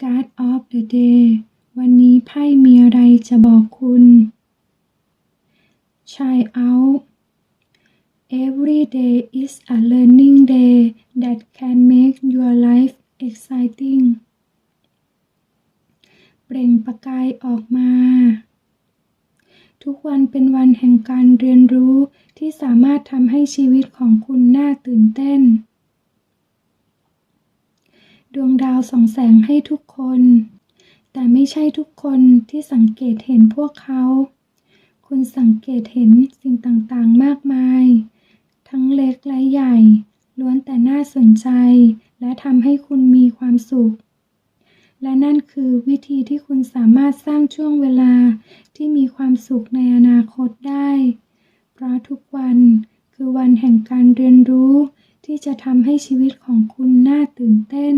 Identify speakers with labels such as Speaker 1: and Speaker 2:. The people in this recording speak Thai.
Speaker 1: Card of the Day วันนี้ไพ่มีอะไรจะบอกคุณ Try out Every day is a learning day that can make your life exciting เปล่งประกายออกมา ทุกวันเป็นวันแห่งการเรียนรู้ที่สามารถทำให้ชีวิตของคุณน่าตื่นเต้น ดวงดาวส่องแสงให้ทุกคน แต่ไม่ใช่ทุกคนที่สังเกตเห็นพวกเขา คุณสังเกตเห็นสิ่งต่างๆมากมาย ทั้งเล็กและใหญ่ ล้วนแต่น่าสนใจ และทำให้คุณมีความสุข และนั่นคือวิธีที่คุณสามารถสร้างช่วงเวลาที่มีความสุขในอนาคตได้ เพราะทุกวันคือวันแห่งการเรียนรู้ จะทำให้ชีวิตของคุณน่าตื่นเต้น